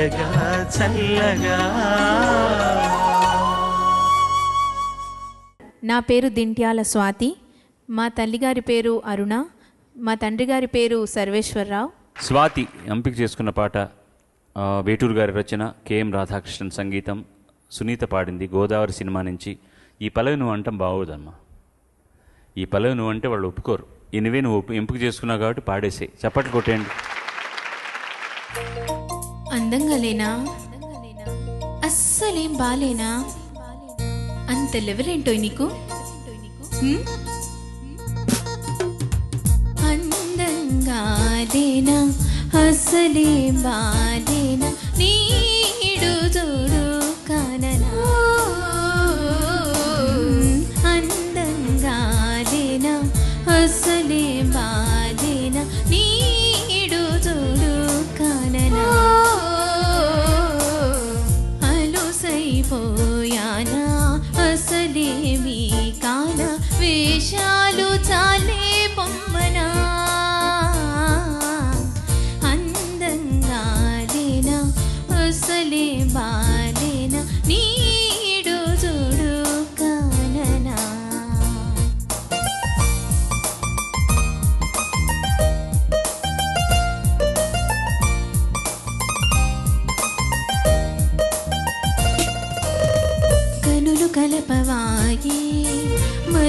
తీయగా చల్లగా. నా పేరు దింట్యాల స్వాతి. మా తల్లిగారి పేరు అరుణ. మా తండ్రి గారి పేరు సర్వేశ్వరరావు. స్వాతి ఎంపిక చేసుకున్న పాట వేటూరు గారి రచన కెఎం రాధాకృష్ణన్ సంగీతం సునీత పాడింది గోదావరి సినిమా నుంచి. ఈ పల్లవి నువ్వు అంటాం బాగోదమ్మా. ఈ పల్లవి నువ్వు అంటే వాళ్ళు ఒప్పుకోరు. ఎనివే నువ్వు ఒప్పు- ఎంపిక చేసుకున్నావు కాబట్టి పాడేసే చప్పట్లు కొట్టేయండి. అందంగా లేనా అస్సలేం బాలేనా? అంత లెవెలేంటో నీకు? అందంగా లేనా అస్సలేం బాలేనా?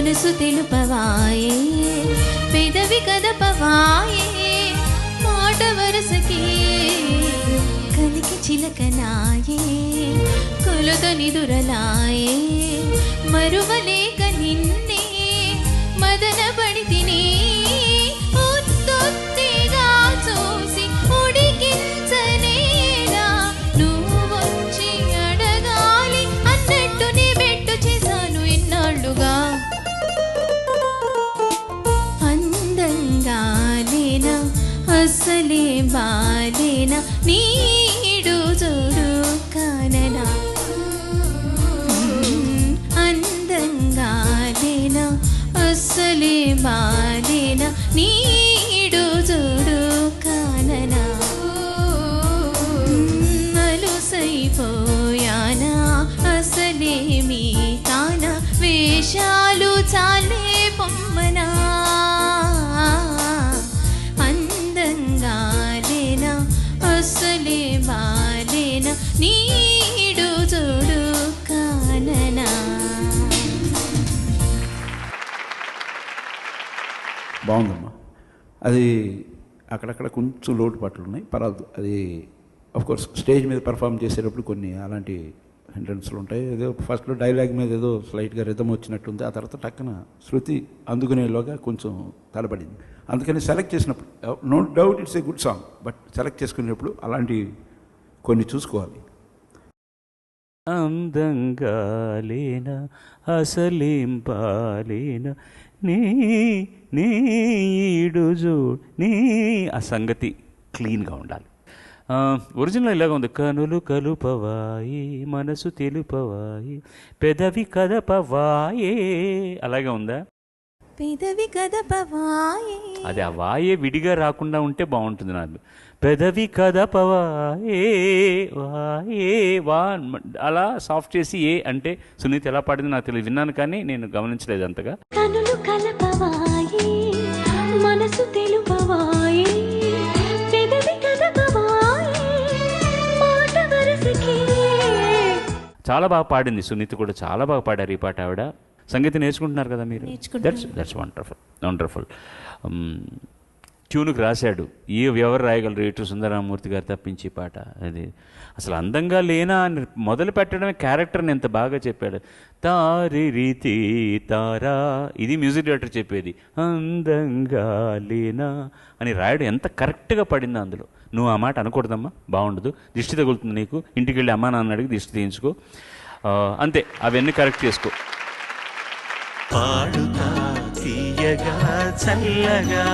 మనసు తెలుపవాయే పెదవి కదపవాయే మాట వరసకి. కలికి చిలకనాయే కొలుత నిదురలాయే మరువలేక నిన్న బాధన? నీడు చూడు కాననా? అందంగా లేనా అస్సలే బాధన? నీడు చూడు కాననా? అలుసైపోయానా? అసలేమి బాగుందమ్మా. అది అక్కడక్కడ కొంచెం లోటుపాట్లు ఉన్నాయి పర్వాలేదు. అది కోర్స్ స్టేజ్ మీద పర్ఫామ్ చేసేటప్పుడు కొన్ని అలాంటి ఎంట్రన్స్లు ఉంటాయి. ఏదో ఫస్ట్లో డైలాగ్ మీద ఏదో స్లైట్గా రిధం వచ్చినట్టుంది ఆ తర్వాత టక్కన శృతి అందుకునేలోగా కొంచెం తడబడింది అందుకని సెలెక్ట్ చేసినప్పుడు no doubt it's a good song but select చేసుకునేటప్పుడు అలాంటి కొన్ని చూసుకోవాలి. అందంగా లేనా అసలేం పాలేనా నీ నీ ఈడు చూడు నీ ఆ సంగతి క్లీన్గా ఉండాలి. ఒరిజినల్ ఇలాగ ఉంది. కనులు కలుపవాయి మనసు తెలుపవాయి పెదవి కదపవాయే. అలాగే ఉందా? పెదవి కదపవాయే. అది ఆ వాయే విడిగా రాకుండా ఉంటే బాగుంటుంది నాకు. పెదవి కదపవాయే వాయే వా అలా సాఫ్ట్ చేసి ఏ అంటే సునీత ఎలా పాడింది నాకు తెలియదు. విన్నాను కానీ నేను గమనించలేదు అంతగా. కలపవాయే మనసు తెలుపవాయే పెదవి కదపవాయే మాట వరసకే. చాలా బాగా పాడింది. సునీత కూడా చాలా బాగా పాడారు ఈ పాట ఆవిడ. సంగీతం నేర్చుకుంటున్నారు కదా మీరు. దట్స్ దట్స్ వండర్ఫుల్ వండర్ఫుల్ ట్యూన్కి రాశాడు. ఏ ఎవరు రాయగలరు. ఇటు సుందరరామూర్తి గారు తప్పించి పాట. అది అసలు అందంగా లేనా అని మొదలు పెట్టడమే క్యారెక్టర్ని ఎంత బాగా చెప్పాడు. తారి రీతి తారా. ఇది మ్యూజిక్ డైరెక్టర్ చెప్పేది. అందంగా లేనా అని రాయడం ఎంత కరెక్ట్గా పడింది అందులో. నువ్వు ఆ మాట అనకూడదమ్మా. బాగుండదు. దిష్టి తగులుతుంది నీకు. ఇంటికి వెళ్ళి అమ్మా నాన్న అడిగి దిష్టి తీయించుకో. అంతే. అవన్నీ కరెక్ట్ చేసుకో. పాడుతా తీయగా చల్లగా